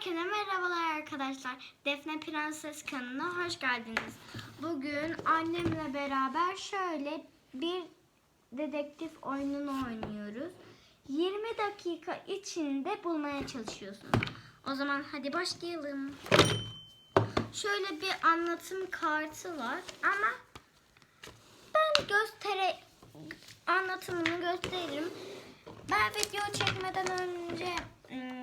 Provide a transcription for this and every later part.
Herkese merhabalar arkadaşlar. Defne Prenses kanalına hoş geldiniz. Bugün annemle beraber şöyle bir dedektif oyununu oynuyoruz. 20 dakika içinde bulmaya çalışıyorsunuz. O zaman hadi başlayalım. Şöyle bir anlatım kartı var ama ben göstere anlatımını gösteririm. Ben video çekmeden önce ım,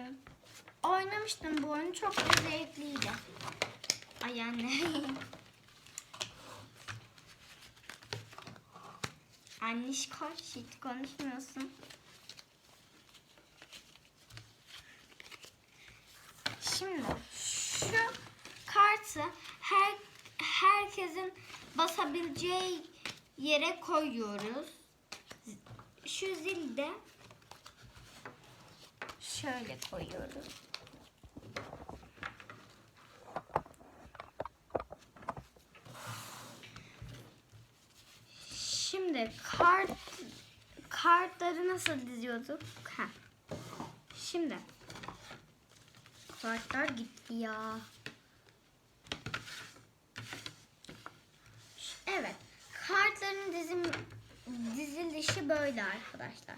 oynamıştım bu oyunu. Çok da zevkliydi. Ay anne. Anniş koş hiç konuşmuyorsun. Şimdi şu kartı her herkesin basabileceği yere koyuyoruz. Şu zilde şöyle koyuyoruz. Şimdi kart kartları nasıl diziyorduk? Ha. Şimdi kartlar gitti ya. Evet. Kartların dizim dizilişi böyle arkadaşlar.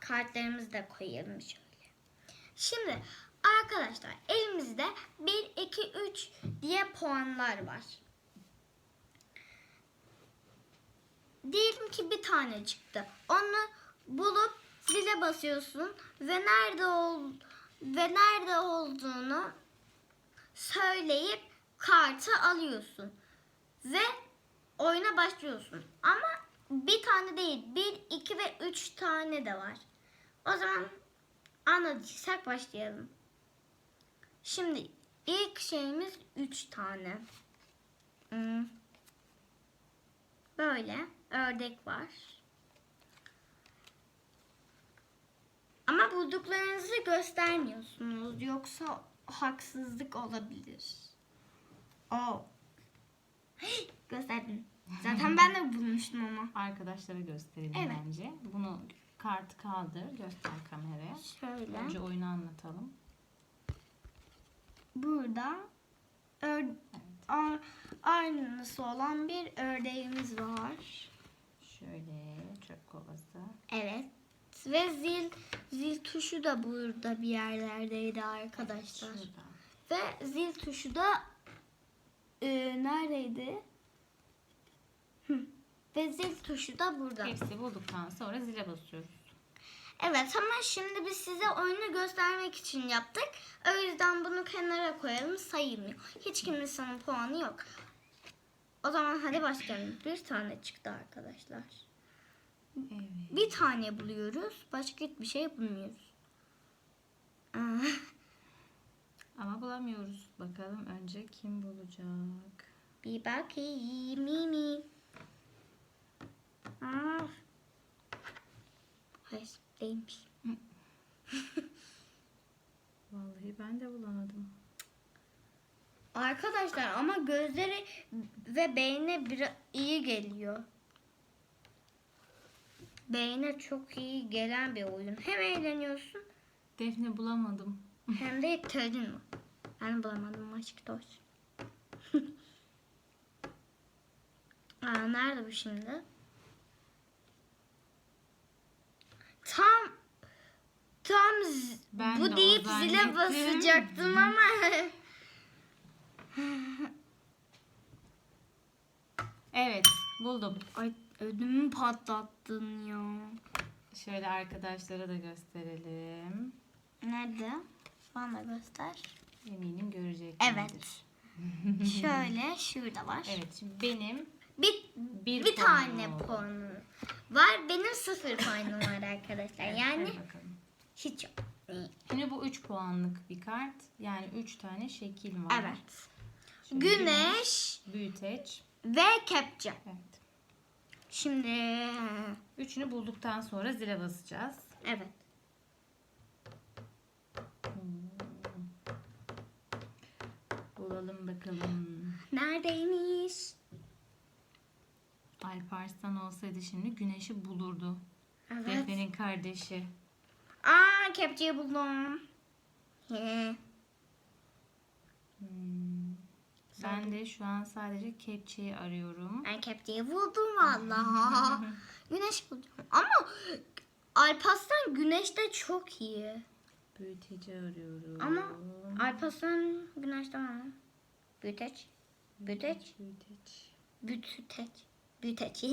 Kartlarımızı da koyalım şöyle. Şimdi arkadaşlar elimizde 1, 2, 3 diye puanlar var. Diyelim ki bir tane çıktı. Onu bulup zile basıyorsun ve nerede ol ve nerede olduğunu söyleyip kartı alıyorsun ve oyuna başlıyorsun. Ama bir tane değil, bir, iki ve üç tane de var. O zaman anladıysak başlayalım. Şimdi ilk şeyimiz üç tane. Hmm. Böyle ördek var. Ama bulduklarınızı göstermiyorsunuz. Yoksa haksızlık olabilir. Oo. Gösterdim. Zaten ben de bulmuştum ama. Arkadaşlara gösterelim Evet. bence. Bunu kartı kaldır, göster kameraya. Şöyle. Önce oyunu anlatalım. Burada ör Evet. aynısı olan bir ördeğimiz var. Şöyle çöp kovası. Evet. Ve zil zil tuşu da burada bir yerlerdeydi arkadaşlar. Şurada. Ve zil tuşu da e, neredeydi? Hı. Ve zil tuşu da burada. Hepsi bulduktan sonra zile basıyoruz. Evet ama şimdi biz size oyunu göstermek için yaptık. O yüzden bunu kenara koyalım sayılmıyor. Hiç kimsenin puanı yok. O zaman hadi başlayalım. Bir tane çıktı arkadaşlar. Evet. Bir tane buluyoruz. Başka hiçbir şey bulmuyoruz. Ama bulamıyoruz. Bakalım önce kim bulacak? Bir bakayım. Mimi. Aa. Hayır değilmiş. Vallahi ben de bulamadım. Arkadaşlar ama gözleri ve beyne bir iyi geliyor. Beyne çok iyi gelen bir oyun. Hem eğleniyorsun Defne bulamadım. hem de ihtiyacın var. Ben bulamadım açık olsun. Aa, nerede bu şimdi? Tam tam Ben de bu o deyip zile basacaktım ama Evet buldum. Ay ödümü patlattın ya. Şöyle arkadaşlara da gösterelim. Nerede? Bana göster. Eminim görecek. Evet. Şöyle şurada var. Evet şimdi benim Bir, Bir bir, puanım tane puanım var. Benim sıfır puanım var arkadaşlar. Yani hiç yok. Şimdi bu 3 puanlık bir kart. Yani 3 tane şekil var. Evet. Şimdi Güneş Büyüteç. ve kepçe. Evet. Şimdi Üçünü bulduktan sonra zile basacağız. evet. Bulalım bakalım. Neredeymiş? Alparslan olsaydı şimdi güneşi bulurdu. Evet. Defne'nin kardeşi. Aa kepçeyi buldum. He. Hmm. Ben de şu an sadece kepçeyi arıyorum. Ben kepçeyi buldum valla. Güneş buldum. Ama Alparslan güneşte çok iyi. Büyüteci arıyorum. Ama Alparslan güneşte var? Büyüteç. Büyüteç. Büyüteç. Büyüteç. Büyüteç.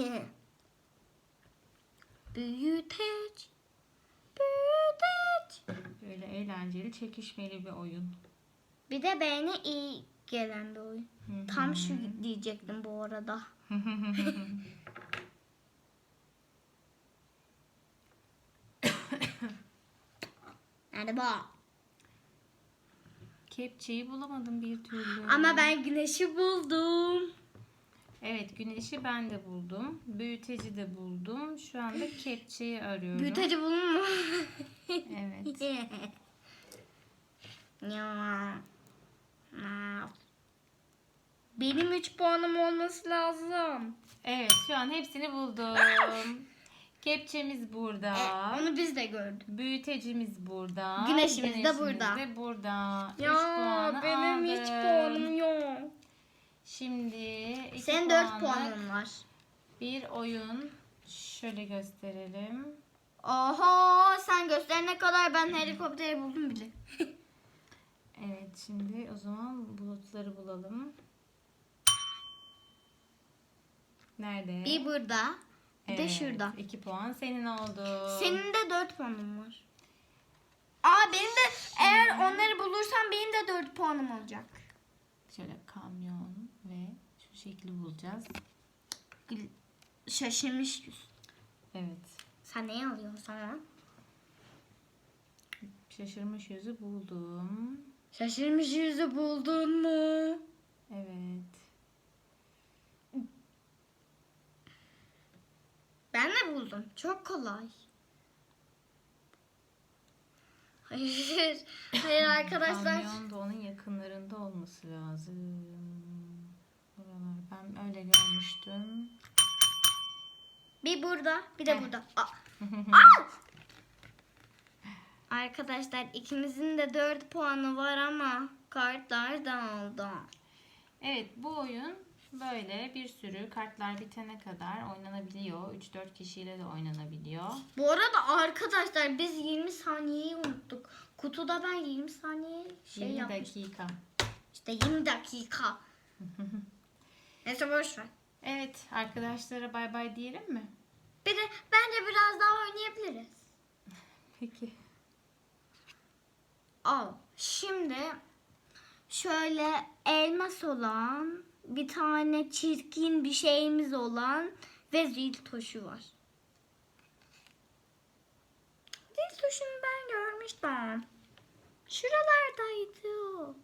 Büyüteç. Büyüteç. Böyle eğlenceli, çekişmeli bir oyun. Bir de beğeni iyi gelen bir oyun. Tam şu diyecektim bu arada. Nerede bu? Kepçeyi bulamadım bir türlü. Ama ben güneşi buldum. Evet güneşi ben de buldum. Büyüteci de buldum. Şu anda kepçeyi arıyorum. Büyüteci buldun mu? Evet. ya. Benim 3 puanım olması lazım. Evet şu an hepsini buldum. Kepçemiz burada. E, onu biz de gördük. Büyütecimiz burada. Güneşimiz de burada. de burada. Ya benim hiç aldım. puanım yok. Şimdi Senin 4 puanlık puanın var. Bir oyun. Şöyle gösterelim. Oho sen gösterene kadar ben helikopteri buldum bile. Evet şimdi o zaman bulutları bulalım. Nerede? Bir burada, bir de Evet, şurada. İki puan senin oldu. Senin de 4 puanın var. Aa benim de eğer onları bulursam benim de 4 puanım olacak. Şöyle kamyon ve şu şekli bulacağız. Şaşırmış yüz. Evet. Sen neyi alıyorsun sana? Şaşırmış yüzü buldum. Şaşırmış yüzü buldun mu? Evet. Ben de buldum. Çok kolay. Hayır. Hayır arkadaşlar. Kamyon da onun yakınlarında olması lazım. Buralar ben öyle görmüştüm. Bir burada, bir de burada. Aa. Aa! Arkadaşlar ikimizin de 4 puanı var ama kartlar da aldı. Evet bu oyun böyle bir sürü kartlar bitene kadar oynanabiliyor. 3-4 kişiyle de oynanabiliyor. Bu arada arkadaşlar biz 20 saniyeyi unuttuk. Kutuda ben 20 saniye şey 20 yapmıştım. dakika. İşte 20 dakika. Neyse boş ver. Evet arkadaşlara bay bay diyelim mi? Bir de bence biraz daha oynayabiliriz. Peki. Al. Şimdi şöyle elmas olan bir tane çirkin bir şeyimiz olan ve zil tuşu var. Zil tuşunu ben görmüştüm. Şuralardaydı o.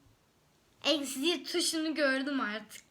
E, zil tuşunu gördüm artık.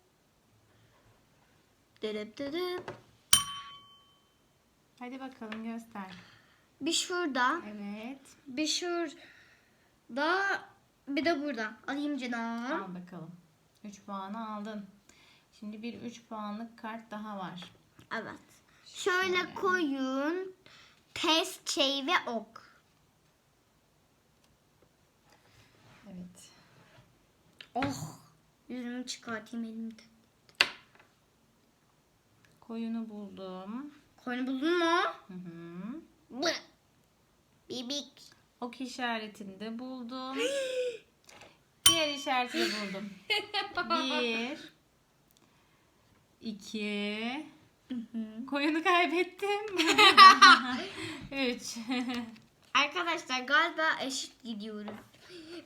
dip dip Hadi bakalım göster. bir şurada Evet. bir şurada bir de burada alayım canım Al bakalım. 3 puanı aldın. Şimdi bir 3 puanlık kart daha var. Evet. Şöyle koyun. Test şey ve ok. Evet. Oh. Yüzümü çıkartayım elimde. Koyunu buldum. Koyunu buldun mu? Hı hı. Bı. Bibik. Ok işaretini de buldum. Diğer işareti de buldum. Bir. iki. Koyunu kaybettim. Üç. Arkadaşlar galiba eşit gidiyoruz.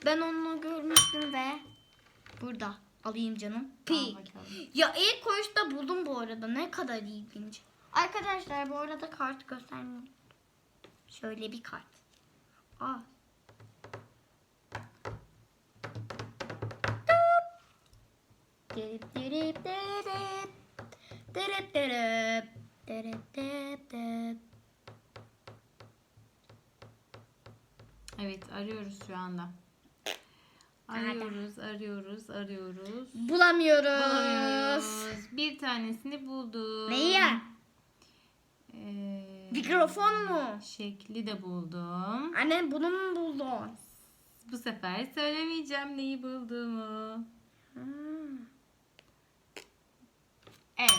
Ben onu görmüştüm ve burada. Alayım canım. Bakalım. Ya ilk koşta buldum bu arada. Ne kadar ilginç. Arkadaşlar bu arada kart göstermiyorum. Şöyle bir kart. Aa. Derip derip derip. Derip derip. Derip derip derip. Evet arıyoruz şu anda. Arıyoruz, arıyoruz, arıyoruz. Bulamıyoruz. Bulamıyoruz. Bir tanesini buldum. Neyi? Ee, Mikrofon mu? Şekli de buldum. Anne bunu mu buldun? Bu sefer söylemeyeceğim neyi bulduğumu. Hmm. Evet.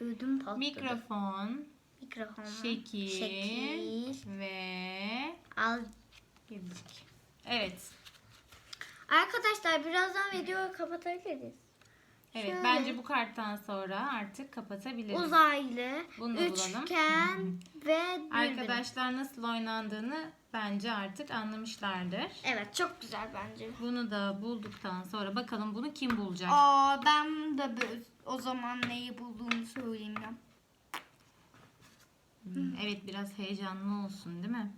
Ödüm patladı. Mikrofon, Mikrofon. şekil, Şekil. ve Al. gelecek. Evet. Arkadaşlar birazdan videoyu kapatabiliriz. Evet Şöyle. bence bu karttan sonra artık kapatabiliriz. Uzaylı, Bunu da bulalım. üçgen ve dürbün. Arkadaşlar nasıl oynandığını bence artık anlamışlardır. Evet çok güzel bence. Bunu da bulduktan sonra bakalım bunu kim bulacak? Aa ben de o zaman neyi bulduğumu söyleyeyim. Hmm, Evet biraz heyecanlı olsun değil mi?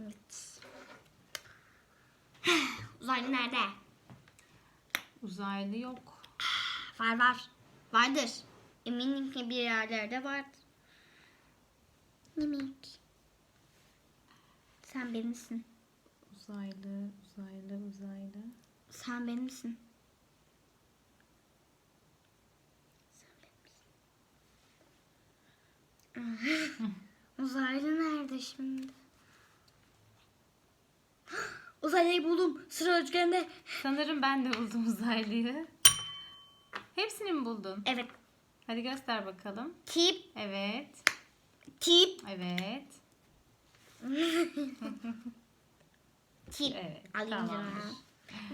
Evet. Uzaylı nerede? Uzaylı yok. Var var. Vardır. Eminim ki bir yerlerde vardır. Mimik. Sen benimsin. Uzaylı, uzaylı, uzaylı. Sen benimsin. Sen benimsin. Uzaylı nerede şimdi? Uzaylıyı buldum. Sıra üçgende. Sanırım ben de buldum uzaylıyı. Hepsini mi buldun? Evet. Hadi göster bakalım. Tip. Evet. Tip. Evet. Tip. Evet. Alayım tamamdır. canım.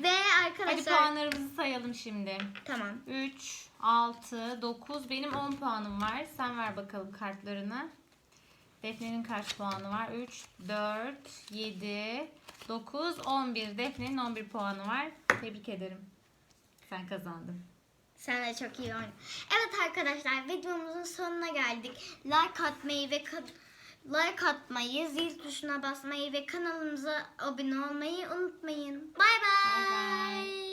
Ve Hadi arkadaşlar. puanlarımızı sayalım şimdi. Tamam. 3, 6, 9. Benim 10 puanım var. Sen ver bakalım kartlarını. Defne'nin kaç puanı var? 3, 4, 7, 9, 11. Defne'nin 11 puanı var. Tebrik ederim. Sen kazandın. Sen de çok iyi oynadın. Evet arkadaşlar videomuzun sonuna geldik. Like atmayı ve like atmayı, zil tuşuna basmayı ve kanalımıza abone olmayı unutmayın. Bay Bay bay. bay.